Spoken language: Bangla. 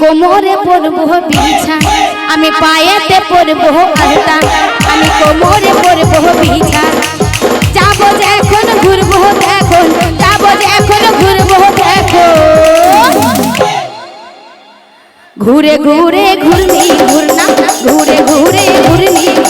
কোমরে পরবো বিছা, আমি পায়েতে পরবো আলতা আমি কোমরে পরবো বিছা। যাব যে এখন ঘুরবো এখন, যাব যে এখন ঘুরবো এখন। ঘুরে ঘুরে ঘুরনি, ঘুরনা, ঘুরে ঘুরে ঘুরনি।